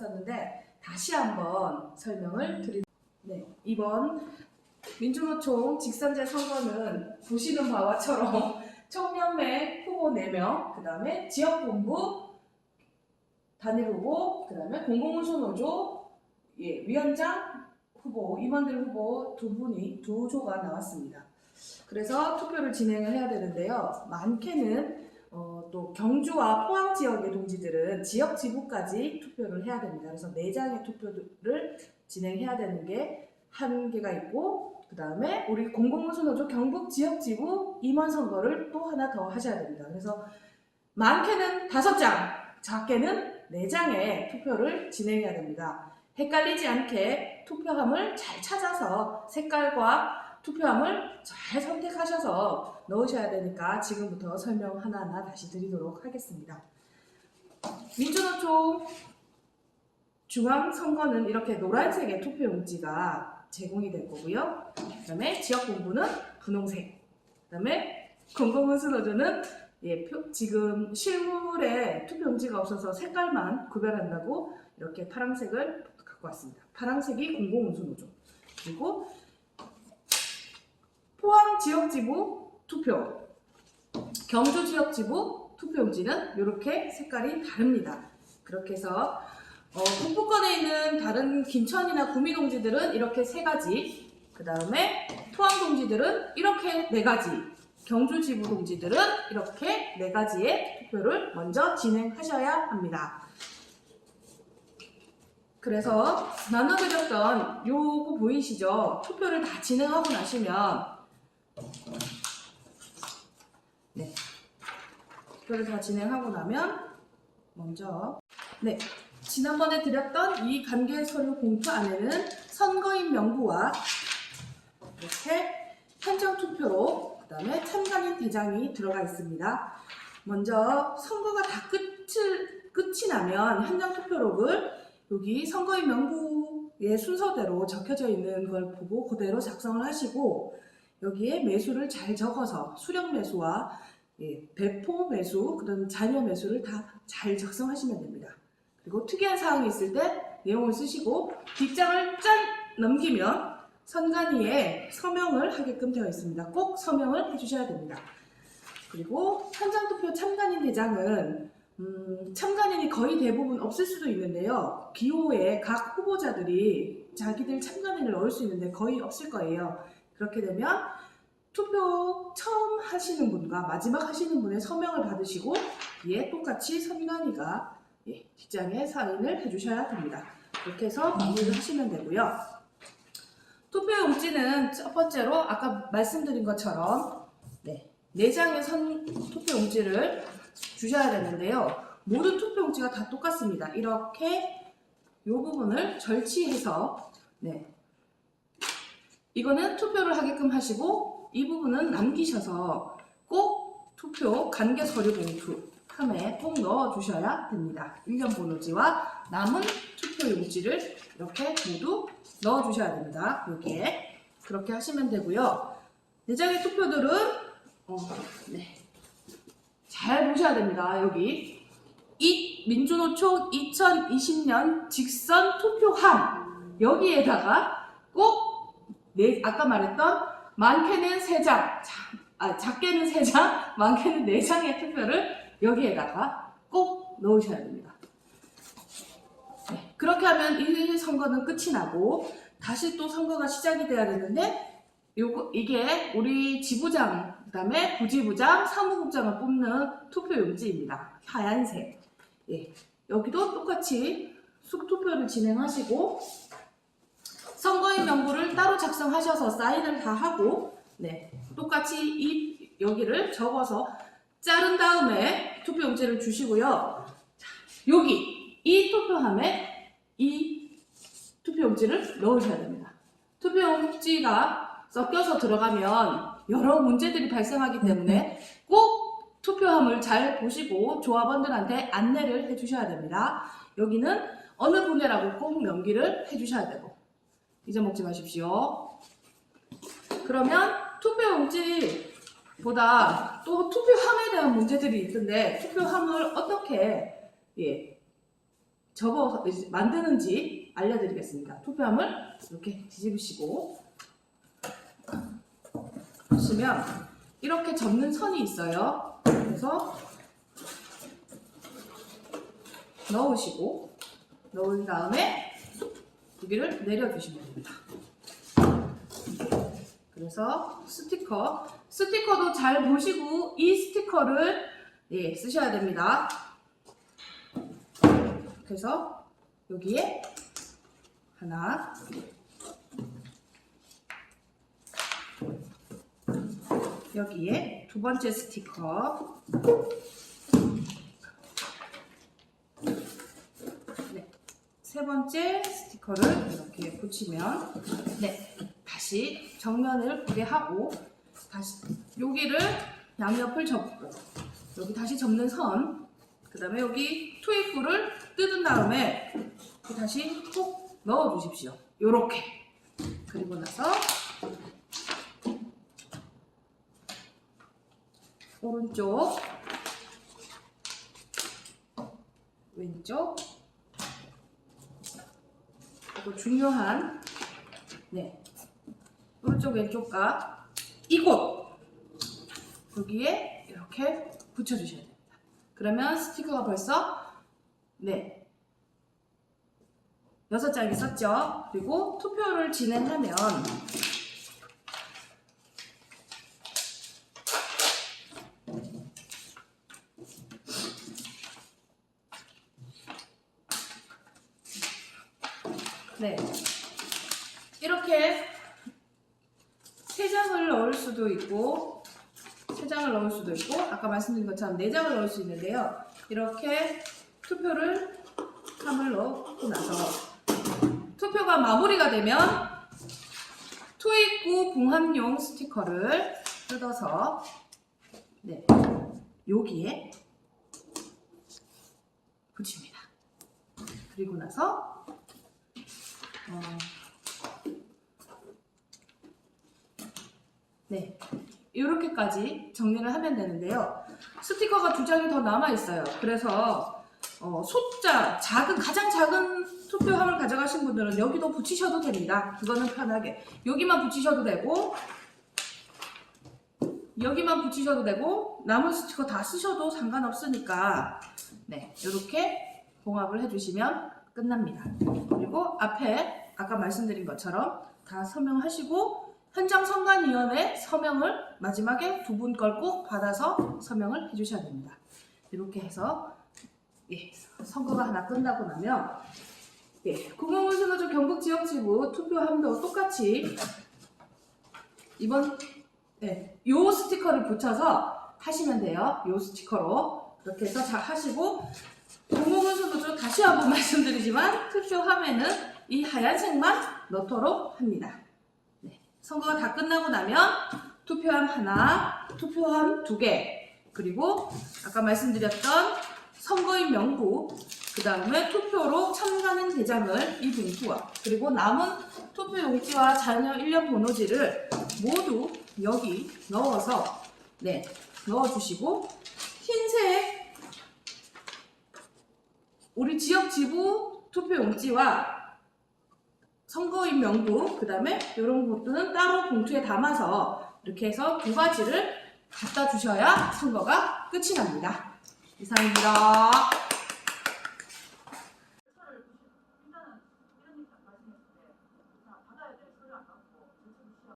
했었는데 다시 한번 설명을 드리. 네, 이번 민주노총 직선제 선거는 보시는 바와처럼 청년매 후보 4명, 그 다음에 지역본부 단일 후보, 그 다음에 공공운수노조 예, 위원장 후보, 임원들 후보 두 분이 두 조가 나왔습니다. 그래서 투표를 진행을 해야 되는데요. 많게는 경주와 포항 지역의 동지들은 지역 지부까지 투표를 해야 됩니다. 그래서 네 장의 투표를 진행해야 되는 게 한계가 있고 그 다음에 우리 공공운수노조 경북 지역 지부 임원 선거를 또 하나 더 하셔야 됩니다. 그래서 많게는 다섯 장, 작게는 네 장의 투표를 진행해야 됩니다. 헷갈리지 않게 투표함을 잘 찾아서 색깔과 투표함을 잘 선택하셔서 넣으셔야 되니까 지금부터 설명 하나하나 다시 드리도록 하겠습니다. 민주노총 중앙선거는 이렇게 노란색의 투표용지가 제공이 될 거고요. 그 다음에 지역본부는 분홍색. 그 다음에 공공운수노조는 예, 표- 지금 실물에 투표용지가 없어서 색깔만 구별한다고 이렇게 파란색을 갖고 왔습니다. 파란색이 공공운수노조. 그리고 포항 지역지부 투표, 경주 지역지부 투표용지는 이렇게 색깔이 다릅니다. 그렇게 해서 어, 북부권에 있는 다른 김천이나 구미 동지들은 이렇게 세 가지, 그 다음에 포항 동지들은 이렇게 네 가지, 경주 지부 동지들은 이렇게 네 가지의 투표를 먼저 진행하셔야 합니다. 그래서 나눠드렸던 요거 보이시죠? 투표를 다 진행하고 나시면 네 투표를 다 진행하고 나면 먼저 네 지난번에 드렸던 이 관계 서류 공표 안에는 선거인 명부와 이렇게 현장 투표로 그다음에 참관인 대장이 들어가 있습니다. 먼저 선거가 다 끝을 끝이 나면 현장 투표록을 여기 선거인 명부의 순서대로 적혀져 있는 걸 보고 그대로 작성을 하시고 여기에 매수를 잘 적어서 수령 매수와 예, 배포 매수 그다음 잔여 매수를 다 잘 작성하시면 됩니다. 그리고 특이한 사항이 있을 때 내용을 쓰시고 뒷장을 짠 넘기면 선관위에 서명을 하게끔 되어 있습니다. 꼭 서명을 해주셔야 됩니다. 그리고 현장 투표 참관인 대장은 음, 참관인이 거의 대부분 없을 수도 있는데요. 기호에 각 후보자들이 자기들 참관인을 넣을 수 있는데 거의 없을 거예요. 그렇게 되면 투표 처음 하시는 분과 마지막 하시는 분의 서명을 받으시고 뒤에 똑같이 선관위가 예, 뒷장에 사인을 해주셔야 됩니다. 그렇게 해서 마무리를 하시면 되고요. 투표 용지는 첫 번째로 아까 말씀드린 것처럼 네, 네 장의 선 투표 용지를 주셔야 되는데요. 모든 투표 용지가 다 똑같습니다. 이렇게 이 부분을 절치해서 네. 이거는 투표를 하게끔 하시고 이 부분은 남기셔서 꼭 투표 관계 서류 봉투 함에 꼭 넣어 주셔야 됩니다. 일련 번호지와 남은 투표 용지를 이렇게 모두 넣어 주셔야 됩니다. 여기에 그렇게 하시면 되고요. 네 장의 투표들은 어, 네. 잘 보셔야 됩니다. 여기 이 민주노총 2020년 직선 투표함 여기에다가 꼭 네, 아까 말했던 많게는 3장, 자, 아, 작게는 3장, 많게는 4장의 투표를 여기에다가 꼭 넣으셔야 됩니다. 네, 그렇게 하면 이 선거는 끝이 나고 다시 또 선거가 시작이 돼야 되는데 요거 이게 우리 지부장 그 다음에 부지부장 사무국장을 뽑는 투표 용지입니다. 하얀색. 예. 여기도 똑같이 숙투표를 진행하시고 선거인 명부를 따로 작성하셔서 사인을 다 하고 네 똑같이 이 여기를 접어서 자른 다음에 투표 용지를 주시고요. 자, 여기 이 투표함에 이 투표 용지를 넣으셔야 됩니다. 투표 용지가 섞여서 들어가면 여러 문제들이 발생하기 때문에 꼭 투표함을 잘 보시고 조합원들한테 안내를 해주셔야 됩니다. 여기는 어느 분야라고 꼭 명기를 해주셔야 되고 잊어먹지 마십시오. 그러면 투표용지보다 또 투표함에 대한 문제들이 있던데 투표함을 어떻게 예, 이제 만드는지 알려드리겠습니다. 투표함을 이렇게 뒤집으시고 보시면 이렇게 접는 선이 있어요. 그래서 넣으시고 넣은 다음에 여기를 내려주시면 됩니다. 그래서 스티커, 스티커도 잘 보시고 이 스티커를 예, 쓰셔야 됩니다. 그래서 여기에 하나, 여기에 두 번째 스티커, 세 번째 스티커를 이렇게 붙이면 네, 다시 정면을 보게 하고 다시 여기를 양옆을 접고 여기 다시 접는 선, 그 다음에 여기 투입구를 뜯은 다음에 다시 콕 넣어 주십시오. 요렇게. 그리고 나서 오른쪽, 왼쪽, 그리고 중요한 네 오른쪽 왼쪽과 이곳 여기에 이렇게 붙여주셔야 됩니다. 그러면 스티커가 벌써 네 여섯 장이 썼죠. 그리고 투표를 진행하면 네 이렇게 세 장을 넣을 수도 있고 세 장을 넣을 수도 있고 아까 말씀드린 것처럼 네 장을 넣을 수 있는데요. 이렇게 투표를 함을 넣고 나서 투표가 마무리가 되면 투입구 봉합용 스티커를 뜯어서 네 여기에 붙입니다. 그리고 나서 어, 네, 이렇게까지 정리를 하면 되는데요. 스티커가 두 장이 더 남아 있어요. 그래서 어, 숫자 작은 가장 작은 투표함을 가져가신 분들은 여기도 붙이셔도 됩니다. 그거는 편하게 여기만 붙이셔도 되고 여기만 붙이셔도 되고 남은 스티커 다 쓰셔도 상관없으니까 네 이렇게 봉합을 해주시면 끝납니다. 그리고 앞에 아까 말씀드린 것처럼 다 서명하시고 현장 선관위원회 서명을 마지막에 두 분 걸 꼭 받아서 서명을 해주셔야 됩니다. 이렇게 해서 예, 선거가 하나 끝나고 나면 예, 국무문수노조 경북 지역지부 투표함도 똑같이 이번 예, 요 스티커를 붙여서 하시면 돼요. 요 스티커로 이렇게 해서 잘 하시고 공공문서도 다시 한번 말씀드리지만 투표함에는 이 하얀색만 넣도록 합니다. 네, 선거가 다 끝나고 나면 투표함 하나, 투표함 두 개, 그리고 아까 말씀드렸던 선거인 명부, 그 다음에 투표로 참가는 대장을 이 봉투와 그리고 남은 투표 용지와 자녀 일련 번호지를 모두 여기 넣어서 네 넣어주시고 흰색 우리 지역 지부 투표 용지와 선거인 명부, 그 다음에 이런 것들은 따로 봉투에 담아서 이렇게 해서 두 가지를 갖다 주셔야 선거가 끝이 납니다. 이상입니다.